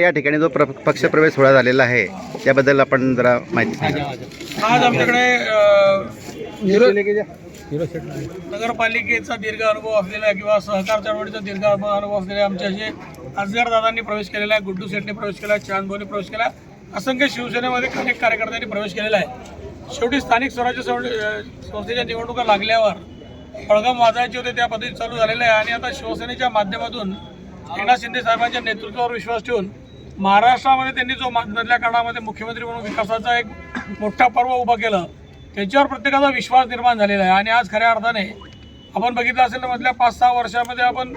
या ठिकाणी जो प्र पक्षप्रवेश सोहळा झालेला आहे त्याबद्दल आपण जरा माहिती सांगा. आज आमच्याकडे नगरपालिकेचा दीर्घ अनुभव असलेला किंवा सहकार चळवळीचा दीर्घ अनुभव अनुभव असलेले आमचे असे अजगर दादांनी प्रवेश केलेला आहे गुड्डू शेट्टी प्रवेश केला आहे चांदभाऊनी प्रवेश केला. असंख्य शिवसेनेमध्ये अनेक कार्यकर्त्यांनी प्रवेश केलेला आहे. शेवटी स्थानिक स्वराज्य संस्थेच्या निवडणुका लागल्यावर पळगाम वाजायचे होते त्या पद्धतीत चालू झालेलं आहे. आणि आता शिवसेनेच्या माध्यमातून एकनाथ शिंदे साहेबांच्या नेतृत्वावर विश्वास ठेवून महाराष्ट्रामध्ये त्यांनी जो मा- मधल्या काळामध्ये मुख्यमंत्री म्हणून विकासाचा एक मोठा पर्व उभं केलं त्याच्यावर प्रत्येकाचा विश्वास निर्माण झालेला आहे. आणि आज खऱ्या अर्थाने आपण बघितलं असेल तर मधल्या पाच सहा वर्षामध्ये आपण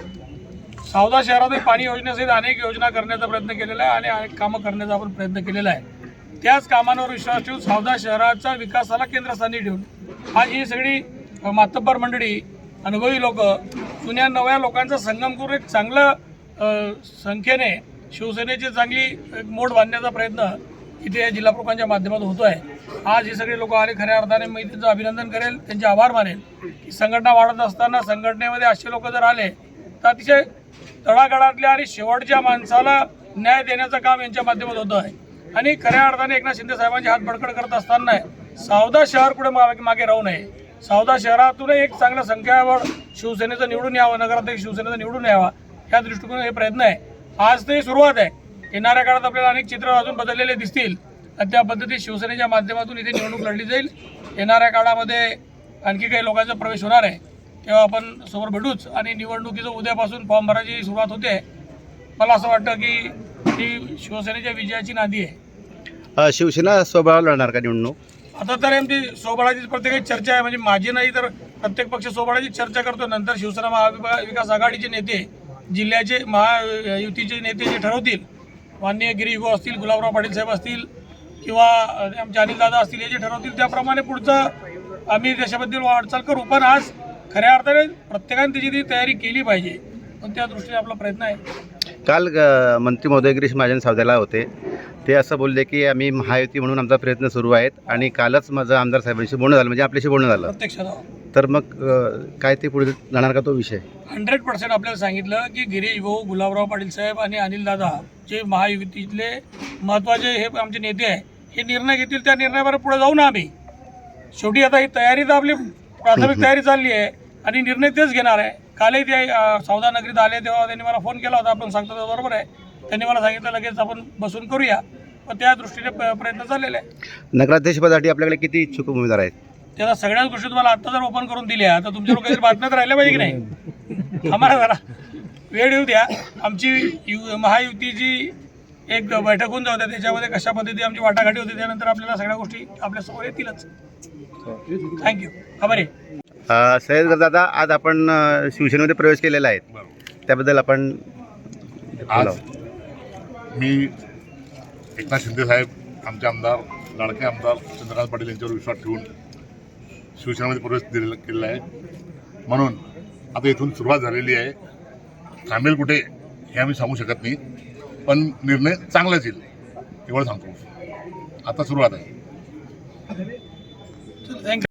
सावदा शहरातील पाणी योजनेसहित अनेक योजना करण्याचा प्रयत्न केलेला आहे आणि अनेक कामं करण्याचा आपण प्रयत्न केलेला आहे. त्याच कामांवर विश्वास ठेवून सावदा शहराच्या विकासाला केंद्रस्थानी ठेवून आज ही सगळी मातब्बर मंडळी अनुभवी लोक जुन्या नव्या लोकांचा संगम करून एक चांगलं संख्येने शिवसेनेची चांगली मोड बांधण्याचा प्रयत्न इथे या जिल्हा प्रमुखांच्या माध्यमातून होतो आहे आज हे सगळे लोक आले खऱ्या अर्थाने मी त्यांचं अभिनंदन करेल त्यांचे आभार मानेल. की संघटना वाढत असताना संघटनेमध्ये असे लोक जर आले तर अतिशय तळागाळातल्या आणि शेवटच्या माणसाला न्याय देण्याचं काम यांच्या माध्यमात होतं आहे आणि खऱ्या अर्थाने एकनाथ शिंदे साहेबांचे हात बडकड करत असताना सावदा शहर कुठे मागे मागे राहू नये. सावदा शहरातून एक चांगल्या संख्यावर शिवसेनेचं निवडून यावं नगराध्यक्ष शिवसेनेचं निवडून यावा या दृष्टिकोन हे प्रयत्न आहे. आज ते सुरुवात आहे. येणाऱ्या काळात आपल्याला अनेक चित्र अजून बदललेले दिसतील. आणि त्या पद्धतीत शिवसेनेच्या माध्यमातून इथे निवडणूक लढली जाईल. येणाऱ्या काळामध्ये आणखी काही लोकांचा प्रवेश होणार आहे. तेव्हा आपण समोर भेटूच. आणि निवडणुकीचं उद्यापासून फॉर्म भरायची सुरुवात होते. मला असं वाटतं की ही शिवसेनेच्या विजयाची नांदी आहे. शिवसेना स्वबळावर लढणार का निवडणूक? आता तर आमची सोबळाची प्रत्येक चर्चा आहे. म्हणजे माझी नाही तर प्रत्येक पक्ष सोबळाची चर्चा करतो. नंतर शिवसेना महाविकास आघाडीचे नेते जिल्ह्याचे महायुतीचे नेते जे ठरवतील माननीय गिरीगो असतील गुलाबराव पाटील साहेब असतील किंवा आमचे अनिलदादा असतील हे जे ठरवतील त्याप्रमाणे पुढचं आम्ही त्याच्याबद्दल वाटचाल करू. पण आज खऱ्या अर्थाने प्रत्येकाने त्याची ती तयारी केली पाहिजे. पण त्या दृष्टीने आपला प्रयत्न आहे. काल मंत्री महोदय गिरीश महाजन सावदेला होते. ते असं बोलले की आम्ही महायुती म्हणून आमचा प्रयत्न सुरू आहेत आणि कालच माझं आमदार साहेबांशी बोलणं झालं म्हणजे आपल्याशी बोलणं झालं. तर मग अ, काय ते पुढे जाणार का तो विषय? हंड्रेड पर्सेंट आपल्याला सांगितलं की गिरीश भाऊ गुलाबराव पाटील साहेब आणि अनिल दादा जे महायुतीतले महत्त्वाचे हे आमचे नेते आहे हे निर्णय घेतील त्या निर्णयावर पुढे जाऊ ना आम्ही. शेवटी आता ही तयारी तर आपली प्राथमिक तयारी चालली आहे आणि निर्णय तेच घेणार आहे. कालही ते अं, सौदा नगरीत आले तेव्हा त्यांनी मला फोन केला होता आपण सांगतो ते बरोबर आहे. त्यांनी मला सांगितलं लगेच आपण बसून करूया. पण त्या दृष्टीने प- प्रयत्न चाललेले आहे नगराध्यक्षपदासाठी आपल्याकडे किती इच्छुक उमेदवार आहेत? त्याला सगळ्याच गोष्टी तुम्हाला आत्ता जर ओपन करून दिल्या तर तुमच्या काहीतरी बातम्यात राहिल्या पाहिजे की नाही? आम्हाला जरा वेळ येऊ द्या. आमची यु महायुतीची एक बैठक होऊन जाऊ द्या त्याच्यामध्ये कशा पद्धती आमची वाटाघाटी होते त्यानंतर आपल्याला सगळ्या गोष्टी आपल्यासमोर येतीलच. थँक्यू आभारी सय्यद दादा आज आपण शिवसेनेमध्ये प्रवेश केलेला आहे. त्याबद्दल आपण आज मी एकनाथ शिंदेसाहेब आमचे आमदार लाडके आमदार चंद्रकांत पाटील यांच्यावर विश्वास ठेवून शिवसेनेमध्ये प्रवेश दिलेला केलेला आहे. म्हणून आता इथून सुरुवात झालेली आहे. थांबेल कुठे हे आम्ही सांगू शकत नाही पण निर्णय चांगलाच येईल एवढं सांगतो. आता सुरुवात आहे. थँक्यू